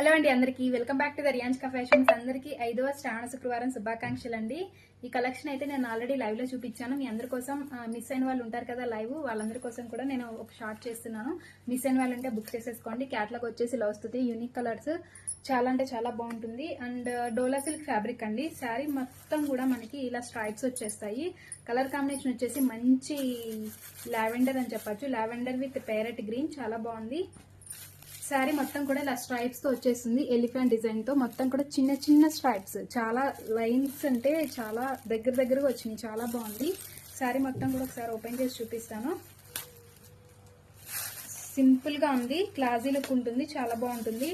Hello అండి అందరికీ. Welcome back to the Riyanska fashions అందరికీ ఐదవ శ్రావణ శుక్రవారం శుభాకాంక్షలు అండి. ఈ కలెక్షన్ అయితే నేను ఆల్రెడీ లైవ్లో చూపించాను. మీ అందరి కోసం మిస్ అయిన వాళ్ళు ఉంటారు కదా లైవ్ వాళ్ళందరి కోసం కూడా నేను ఒక షార్ట్ చేస్తున్నాను. మిస్ అయిన వాళ్ళు ఉంటే బుక్ చేసేసుకోండి. క్యాట్లాగ్ వచ్చేసి ఇలా వస్తుంది. యూనిక్ కలర్స్ చాలా అంటే చాలా బాగుంటుంది. అండ్ డోలా సిల్క్ ఫ్యాబ్రిక్ అండి. శారీ మొత్తం కూడా మనకి ఇలా స్ట్రైప్స్ వచ్చేస్తాయి. కలర్ కాంబినేషన్ వచ్చేసి మంచి లావెండర్ అని చెప్పచ్చు. లావెండర్ విత్ పేరెట్ గ్రీన్ చాలా బాగుంది. శారీ మొత్తం కూడా ఇలా స్ట్రైప్స్తో వచ్చేసింది. ఎలిఫెంట్ డిజైన్తో మొత్తం కూడా చిన్న చిన్న స్ట్రైప్స్ చాలా లైన్స్ అంటే చాలా దగ్గర దగ్గరగా వచ్చినాయి. చాలా బాగుంది. శారీ మొత్తం కూడా ఒకసారి ఓపెన్ చేసి చూపిస్తాను. సింపుల్గా ఉంది. క్లాజీ లుక్ ఉంటుంది. చాలా బాగుంటుంది.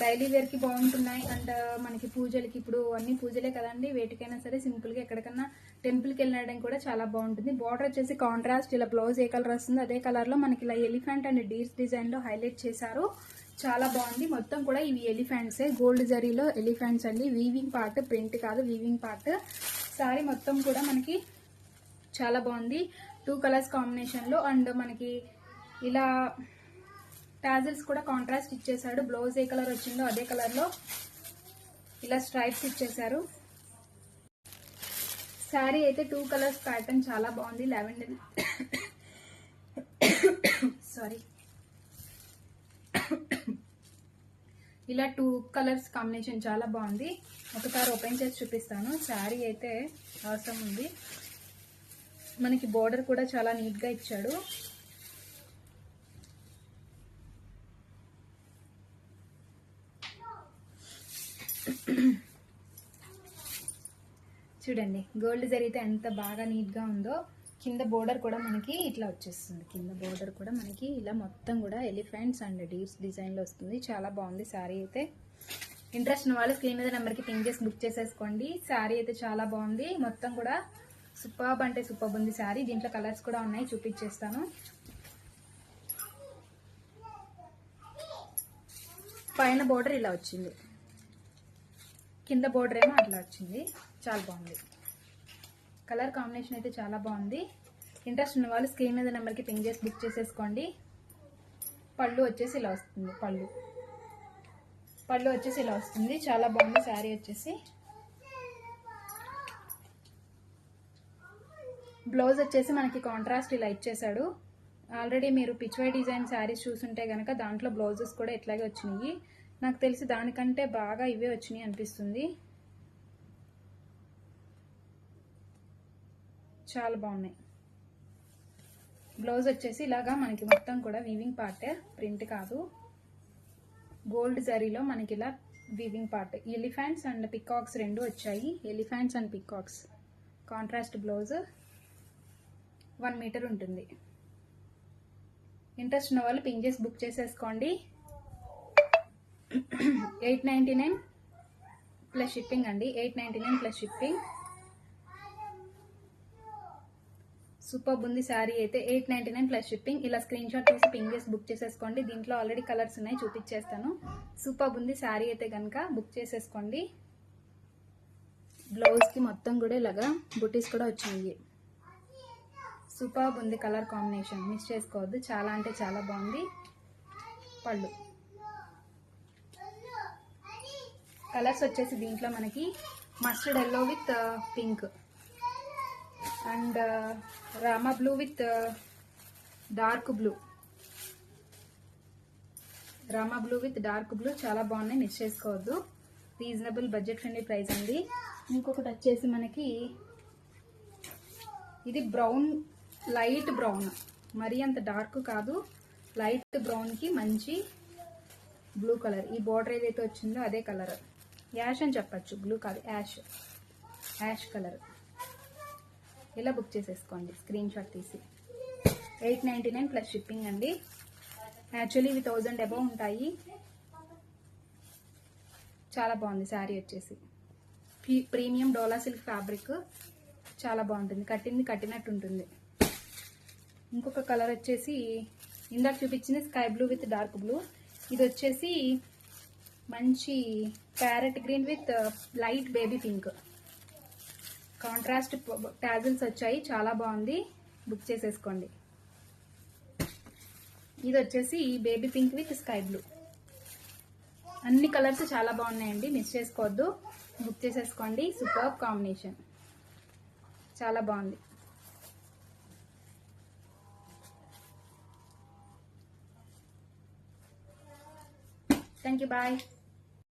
డైలీ వేర్కి బాగుంటున్నాయి అండ్ మనకి పూజలకి ఇప్పుడు అన్ని పూజలే కదండి. వేటికైనా సరే సింపుల్గా ఎక్కడికన్నా టెంపుల్కి వెళ్ళడం కూడా చాలా బాగుంటుంది. బార్డర్ వచ్చేసి కాంట్రాస్ట్ ఇలా బ్లౌజ్ ఏ కలర్ వస్తుంది అదే కలర్లో మనకి ఇలా ఎలిఫెంట్ అండ్ డీర్స్ డిజైన్లో హైలైట్ చేశారు. చాలా బాగుంది. మొత్తం కూడా ఇవి ఎలిఫెంట్సే గోల్డ్ జరీలో ఎలిఫెంట్స్ అండి. వీవింగ్ పార్ట్ ప్రింట్ కాదు వీవింగ్ పార్ట్ సారీ మొత్తం కూడా మనకి చాలా బాగుంది. టూ కలర్స్ కాంబినేషన్లో అండ్ మనకి ఇలా టాజిల్స్ కూడా కాంట్రాస్ట్ ఇచ్చేసాడు బ్లౌజ్ ఏ కలర్ వచ్చిందో అదే కలర్లో ఇలా స్ట్రైప్స్ ఇచ్చేసారు శారీ అయితే టూ కలర్స్ ప్యాటర్న్ చాలా బాగుంది. లెవెండర్ సారీ. ఇలా టూ కలర్స్ కాంబినేషన్ చాలా బాగుంది. ఒకసారి ఓపెన్ చేసి చూపిస్తాను. శారీ అయితే అవసరం ఉంది. మనకి బోర్డర్ కూడా చాలా నీట్గా ఇచ్చాడు. చూడండి గోల్డ్ జరిగితే ఎంత బాగా నీట్గా ఉందో కింద బోర్డర్ కూడా మనకి ఇట్లా వచ్చేస్తుంది. కింద బోర్డర్ కూడా మనకి ఇలా మొత్తం కూడా ఎలిఫెంట్స్ అండ్ డీప్స్ డిజైన్లో వస్తుంది. చాలా బాగుంది శారీ అయితే. ఇంట్రెస్ట్ ఉన్న వాళ్ళు స్క్రీన్ మీద నెంబర్కి పింక్ చేసి బుక్ చేసేసుకోండి. శారీ అయితే చాలా బాగుంది. మొత్తం కూడా సూపర్బ్ అంటే సూపర్బ్ ఉంది శారీ. దీంట్లో కలర్స్ కూడా ఉన్నాయి చూపించేస్తాను. పైన బోర్డర్ ఇలా వచ్చింది. కింద బోర్డర్ ఏమో అట్లా వచ్చింది. చాలా బాగుంది. కలర్ కాంబినేషన్ అయితే చాలా బాగుంది. ఇంట్రెస్ట్ ఉన్న వాళ్ళు స్క్రీన్ మీద నెంబర్కి పింక్ చేసి బుక్ చేసేసుకోండి. పళ్ళు వచ్చేసి ఇలా వస్తుంది. పళ్ళు. పళ్ళు వచ్చేసి ఇలా వస్తుంది. చాలా బాగుంది శారీ వచ్చేసి. బ్లౌజ్ వచ్చేసి మనకి కాంట్రాస్ట్ ఇలా ఇచ్చేసాడు ఆల్రెడీ మీరు పిచ్వై డిజైన్ శారీస్ చూసుంటే కనుక దాంట్లో బ్లౌజెస్ కూడా ఇట్లాగే వచ్చినాయి. నాకు తెలిసి దానికంటే బాగా ఇవే వచ్చినాయి అనిపిస్తుంది. చాలా బాగున్నాయి. బ్లౌజ్ వచ్చేసి ఇలాగా మనకి మొత్తం కూడా వీవింగ్ పార్టే ప్రింట్ కాదు. గోల్డ్ జరీలో మనకి ఇలా weaving part elephants and peacocks రెండు వచ్చాయి. Elephants and peacocks contrast blouse one metre ఉంటుంది. ఇంట్రెస్ట్ ఉన్న వాళ్ళు పింక్ చేసి బుక్ చేసేసుకోండి. Eight ninety nine plus shipping అండి. Eight ninety nine plus shipping. Super ఉంది శారీ అయితే eight ninety nine plus shipping. ఇలా స్క్రీన్ షాట్ తీసి పింగ్ చేసి బుక్ చేసేసుకోండి. దీంట్లో ఆల్రెడీ కలర్స్ ఉన్నాయి చూపించేస్తాను సూపర్ ఉంది శారీ అయితే కనుక బుక్ చేసేసుకోండి. బ్లౌజ్కి మొత్తం కూడా ఇలాగా బుటీస్ కూడా వచ్చినాయి. సూపర్ ఉంది కలర్ కాంబినేషన్. మిస్ చేసుకోవద్దు. చాలా అంటే చాలా బాగుంది. పళ్ళు. కలర్స్ వచ్చేసి దీంట్లో మనకి mustard yellow with pink. And Rama blue with dark blue. Rama blue with dark blue చాలా బాగున్నాయి మిస్ చేసుకోవద్దు. రీజనబుల్ బడ్జెట్ ఫ్రెండ్లీ ప్రైస్ అండి. ఇంకొకటి వచ్చేసి మనకి ఇది బ్రౌన్ లైట్ బ్రౌన్. మరీ అంత డార్క్ కాదు. లైట్ బ్రౌన్కి మంచి బ్లూ కలర్. ఈ బార్డర్ ఏదైతే వచ్చిందో అదే కలర్. యాష్ అని చెప్పచ్చు. బ్లూ కాదు యాష్. Ash colour. ఇలా బుక్ చేసేసుకోండి. స్క్రీన్ షాట్ తీసి. Eight ninety nine plus shipping అండి. యాక్చువల్లీ ఇవి థౌజండ్ అబౌవ్ ఉంటాయి. చాలా బాగుంది శారీ వచ్చేసి. Premium dola silk fabric. చాలా బాగుంటుంది. కట్టింది కట్టినట్టు ఉంటుంది. ఇంకొక కలర్ వచ్చేసి ఇందాక చూపించింది sky blue with dark blue. ఇది వచ్చేసి మంచి parrot green with uh, light baby pink. Contrast tassels వచ్చాయి చాలా బాగుంది. బుక్ చేసేసుకోండి. ఇది వచ్చేసి baby pink with sky blue. అన్ని కలర్స్ చాలా బాగున్నాయండి మిస్ చేసుకోవద్దు. బుక్ చేసేసుకోండి సూపర్ కాంబినేషన్. చాలా బాగుంది. thank you bye.